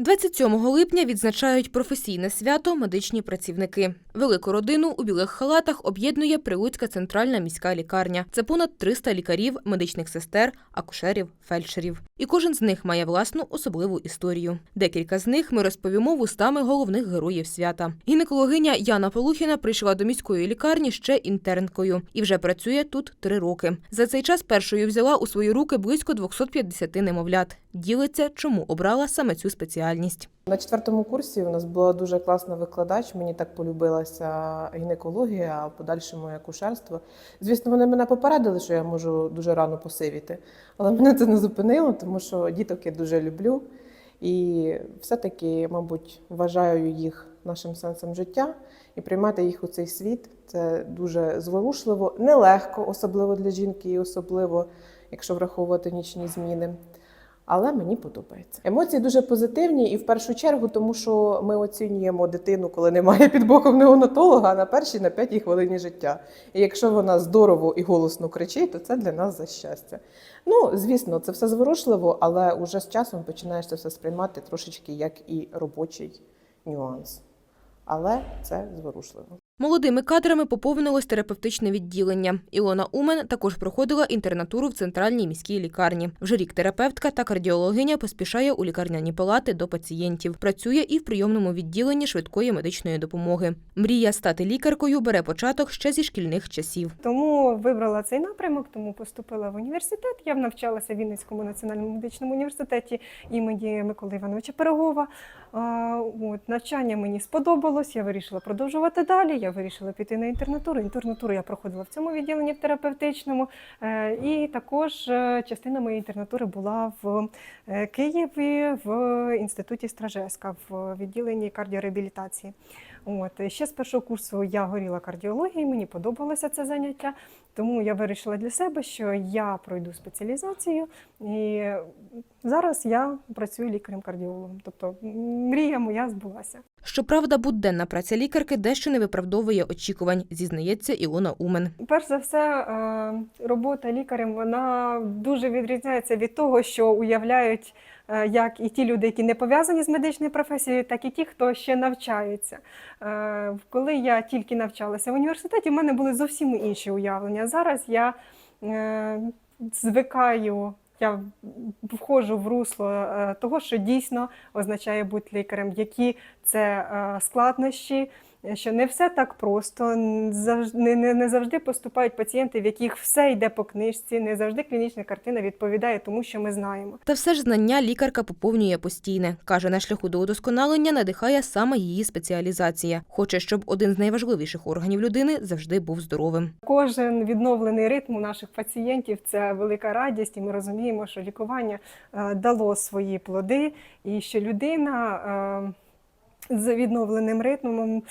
27 липня відзначають професійне свято медичні працівники. Велику родину у білих халатах об'єднує Прилуцька центральна міська лікарня. Це понад 300 лікарів, медичних сестер, акушерів, фельдшерів. І кожен з них має власну особливу історію. Декілька з них ми розповімо вустами головних героїв свята. Гінекологиня Яна Полухіна прийшла до міської лікарні ще інтернкою і вже працює тут три роки. За цей час першою взяла у свої руки близько 250 немовлят. Ділиться, чому обрала саме цю спеціальність. На четвертому курсі у нас була дуже класна викладач. Мені так полюбилася гінекологія, а в подальшому акушерство. Звісно, вони мене попередили, що я можу дуже рано посивіти, але мене це не зупинило, тому що діток я дуже люблю. І все-таки, мабуть, вважаю їх нашим сенсом життя і приймати їх у цей світ це дуже зворушливо, нелегко, особливо для жінки, і особливо якщо враховувати нічні зміни. Але мені подобається. Емоції дуже позитивні, і в першу чергу, тому що ми оцінюємо дитину, коли немає під боком неонатолога на першій на п'ятій хвилині життя. І якщо вона здорово і голосно кричить, то це для нас за щастя. Ну, звісно, це все зворушливо, але уже з часом починаєш це все сприймати трошечки як і робочий нюанс. Але це зворушливо. Молодими кадрами поповнилось терапевтичне відділення. Ілона Умен також проходила інтернатуру в центральній міській лікарні. Вже рік терапевтка та кардіологиня поспішає у лікарняні палати до пацієнтів. Працює і в прийомному відділенні швидкої медичної допомоги. Мрія стати лікаркою бере початок ще зі шкільних часів. Тому вибрала цей напрямок, тому поступила в університет. Я навчалася в Вінницькому національному медичному університеті імені Миколи Івановича Пирогова. От, навчання мені сподобалось, я вирішила продовжувати далі. Я вирішила піти на інтернатуру. Інтернатуру я проходила в цьому відділенні в терапевтичному. Е, І також е, частина моєї інтернатури була в е, Києві в інституті Стражеска в відділенні кардіореабілітації. От ще з першого курсу я горіла кардіологією, мені подобалося це заняття, тому я вирішила для себе, що я пройду спеціалізацію, і зараз я працюю лікарем-кардіологом. Тобто мрія моя збулася. Щоправда, буденна праця лікарки дещо не виправдовує очікувань, зізнається Ілона Умен. Перш за все, е, робота лікарем вона дуже відрізняється від того, що уявляють як і ті люди, які не пов'язані з медичною професією, так і ті, хто ще навчається. Е, Коли я тільки навчалася в університеті, в мене були зовсім інші уявлення. Зараз я е, звикаю. Я входжу в русло е, того, що дійсно означає бути лікарем, які це е, складнощі, що не все так просто, не, не, не завжди поступають пацієнти, в яких все йде по книжці, не завжди клінічна картина відповідає тому, що ми знаємо. Та все ж знання лікарка поповнює постійне. Каже, на шляху до удосконалення надихає саме її спеціалізація. Хоче, щоб один з найважливіших органів людини завжди був здоровим. Кожен відновлений ритм у наших пацієнтів це велика радість, і ми розуміємо, що лікування е, дало свої плоди, і що людина е, з відновленим ритмом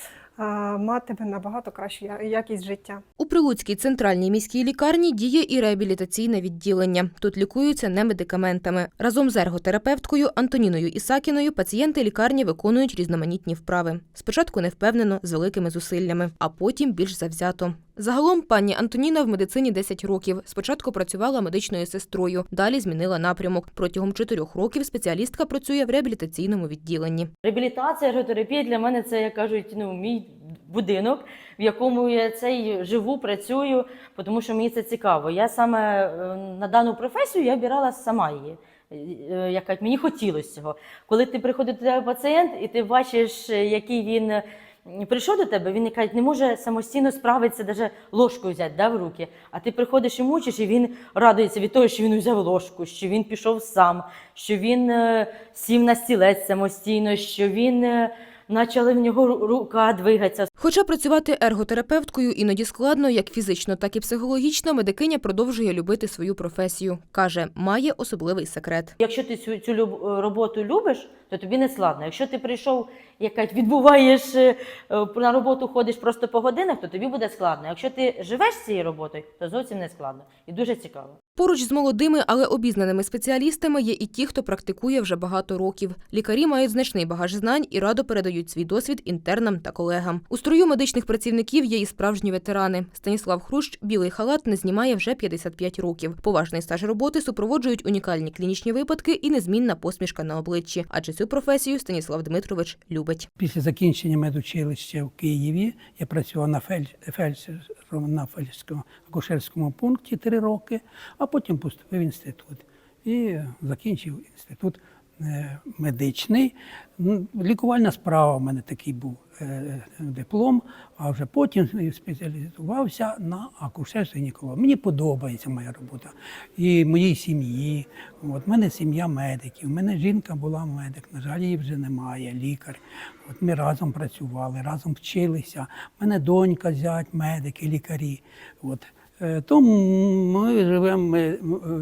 матиме набагато кращу якість життя. У Прилуцькій центральній міській лікарні діє і реабілітаційне відділення. Тут лікуються не медикаментами. Разом з ерготерапевткою Антоніною Ісакіною пацієнти лікарні виконують різноманітні вправи. Спочатку невпевнено, з великими зусиллями, а потім більш завзято. Загалом пані Антоніна в медицині 10 років. Спочатку працювала медичною сестрою, далі змінила напрямок. Протягом чотирьох років спеціалістка працює в реабілітаційному відділенні. Реабілітація, ерготерапія для мене це, як кажуть, ну, мій будинок, в якому я цей живу, працюю, тому що мені це цікаво. Я саме е, на дану професію я обирала сама її. Е, Як мені хотілося цього. Коли ти приходить до тебе пацієнт, і ти бачиш, е, який він е, прийшов до тебе, він каже, не може самостійно справитися, навіть ложкою взяти да, в руки. А ти приходиш і мучиш, і він радується від того, що він взяв ложку, що він пішов сам, що він е, сів на стілець самостійно, що він е, почала в нього рука двигатися. Хоча працювати ерготерапевткою іноді складно, як фізично, так і психологічно, медикиня продовжує любити свою професію. Каже, має особливий секрет. Якщо ти цю, цю е, роботу любиш, то тобі не складно. Якщо ти прийшов, якась відбуваєш е, е, на роботу, ходиш просто по годинах, то тобі буде складно. Якщо ти живеш цією роботою, то зовсім не складно і дуже цікаво. Поруч з молодими, але обізнаними спеціалістами є і ті, хто практикує вже багато років. Лікарі мають значний багаж знань і радо передають свій досвід інтернам та колегам. У строю медичних працівників є і справжні ветерани. Станіслав Хрущ білий халат не знімає вже 55 років. Поважний стаж роботи супроводжують унікальні клінічні випадки і незмінна посмішка на обличчі, адже цю професію Станіслав Дмитрович любить. Після закінчення медучилища в Києві я працював на фель- фельдшером на фельдшерському акушерському пункті три роки, а потім поступив в інститут. І закінчив інститут медичний. Ну, Лікувальна справа в мене такий був е, диплом, а вже потім спеціалізувався на акушерстві гінекології. Мені подобається моя робота і моїй сім'ї. От в мене сім'я медиків. У мене жінка була медик. На жаль, її вже немає, лікар. От ми разом працювали, разом вчилися. У мене донька, зять, медики, лікарі. От. Е, Тому ми живемо е,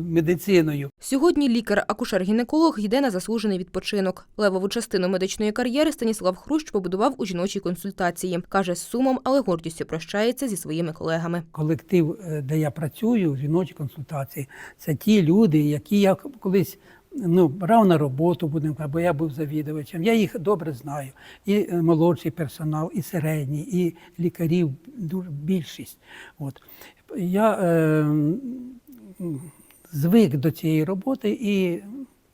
медициною. Сьогодні лікар-акушер-гінеколог йде на заслужений відпочинок. Левову частину медичної кар'єри Станіслав Хрущ побудував у жіночій консультації. Каже, з сумом, але гордістю прощається зі своїми колегами. колектив, е, де я працюю, жіночі консультації, це ті люди, які я колись ну, брав на роботу, будемо бо я був завідувачем. Я їх добре знаю. І молодший персонал, і середній, і лікарів більшість. От. Я е, звик до цієї роботи і,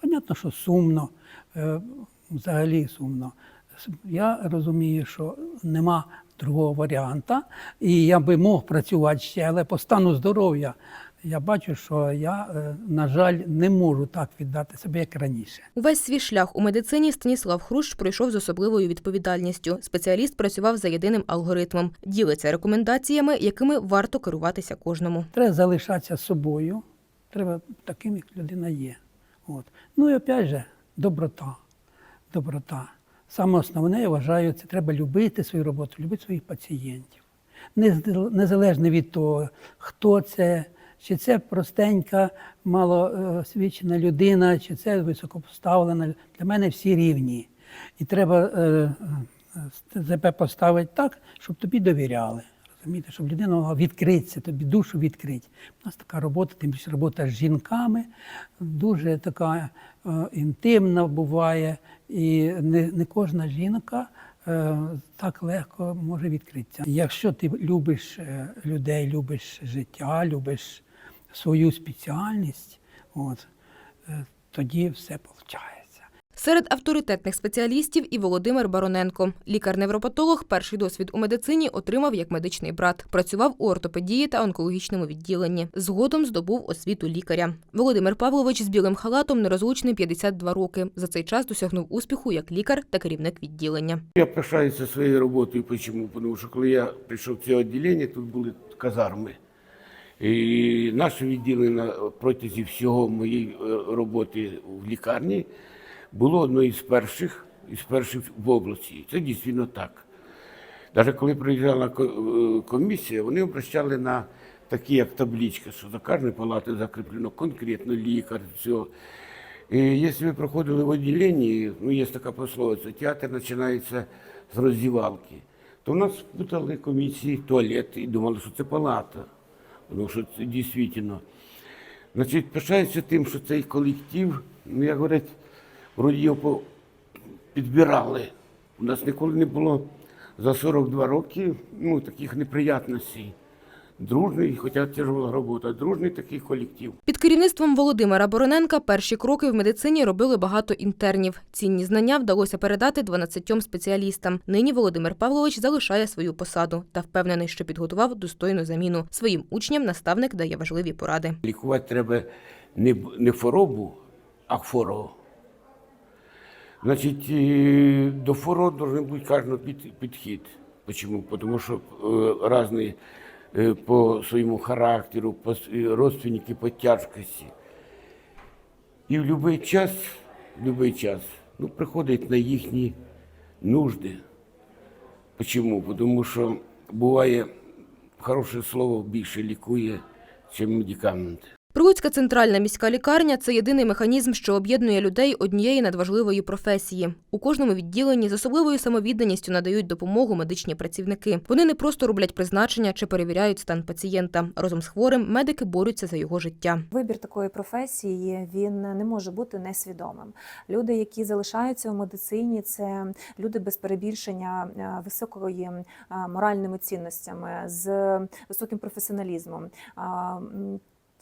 понятно, що сумно, е, взагалі сумно. Я розумію, що нема другого варіанта, і я би мог працювати ще, але по стану здоров'я я бачу, що я, е, на жаль, не можу так віддати себе, як раніше. Увесь свій шлях у медицині Станіслав Хрущ пройшов з особливою відповідальністю. Спеціаліст працював за єдиним алгоритмом, ділиться рекомендаціями, якими варто керуватися кожному. Треба залишатися собою, треба таким, як людина є. От. Ну і опять же, доброта. Доброта. Саме основне, я вважаю, це треба любити свою роботу, любити своїх пацієнтів. Нез- Незалежно від того, хто це, чи це простенька, малоосвічена людина, чи це високопоставлена. Для мене всі рівні. І треба е, е, себе поставити так, щоб тобі довіряли. Розумієте, щоб людина могла відкритися, тобі душу відкрити. У нас така робота, тим більше робота з жінками, дуже така е, інтимна буває, і не, не кожна жінка е, так легко може відкритися. Якщо ти любиш е, людей, любиш життя, любиш свою спеціальність, от, е, тоді все виходить. Серед авторитетних спеціалістів і Володимир Бароненко. Лікар-невропатолог перший досвід у медицині отримав як медичний брат. Працював у ортопедії та онкологічному відділенні. Згодом здобув освіту лікаря. Володимир Павлович з білим халатом нерозлучний 52 роки. За цей час досягнув успіху як лікар та керівник відділення. Я пишаюся своєю роботою. Чому? Тому що коли я прийшов в це відділення, тут були казарми. І наше відділення протягом всього моєї е, роботи в лікарні було одною з перших, із перших в області. Це дійсно так. Навіть коли приїжджала е, комісія, вони обращали на такі, як табличка, що за кожною палатою закріплено конкретно лікар, все. І якщо ви проходили в відділенні, ну є така пословиця, театр починається з роздівалки, то в нас путали комісії туалет і думали, що це палата. Тому що це дійсно. Значить, пишаюся тим, що цей колектив, ну як говорять, вроді його підбирали. У нас ніколи не було за 42 роки ну, таких неприятностей. Дружний, хоча тяжела робота, дружний такий колектив. Під керівництвом Володимира Бороненка перші кроки в медицині робили багато інтернів. Цінні знання вдалося передати 12 спеціалістам. Нині Володимир Павлович залишає свою посаду та впевнений, що підготував достойну заміну. Своїм учням наставник дає важливі поради. Лікувати треба не, не хворобу, а хворого. Значить, е, до хвороб має бути кожен під, підхід. Почему? Тому що е, різні по своєму характеру, по е, родственники по тяжкості. І в будь-який час, в будь-який час ну, приходить на їхні нужди. Чому? Тому що буває хороше слово більше лікує, ніж медикаменти. Прилуцька центральна міська лікарня це єдиний механізм, що об'єднує людей однієї надважливої професії. У кожному відділенні з особливою самовідданістю надають допомогу медичні працівники. Вони не просто роблять призначення чи перевіряють стан пацієнта. Разом з хворим медики борються за його життя. Вибір такої професії він не може бути несвідомим. Люди, які залишаються у медицині, це люди без перебільшення е, високої е, моральними цінностями, з високим професіоналізмом.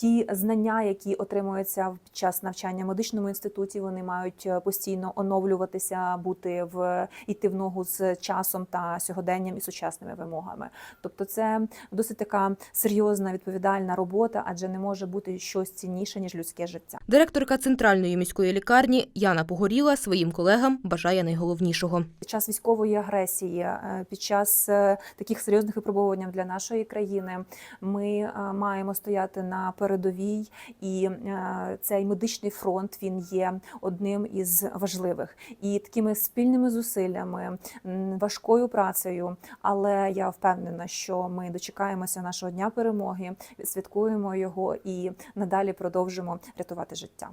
Ті знання, які отримуються під час навчання в медичному інституті, вони мають е, постійно оновлюватися, бути в іти в ногу з часом та сьогоденням і сучасними вимогами. Тобто, це досить така серйозна відповідальна робота, адже не може бути щось цінніше ніж людське життя. Директорка центральної міської лікарні Яна Погоріла своїм колегам бажає найголовнішого. Під час військової агресії, е, під час е, таких серйозних випробувань для нашої країни, ми маємо стояти на передовій, і е, цей медичний фронт він є одним із важливих. І такими спільними зусиллями, важкою працею, але я впевнена, що ми дочекаємося нашого дня перемоги, святкуємо його і надалі продовжимо рятувати життя.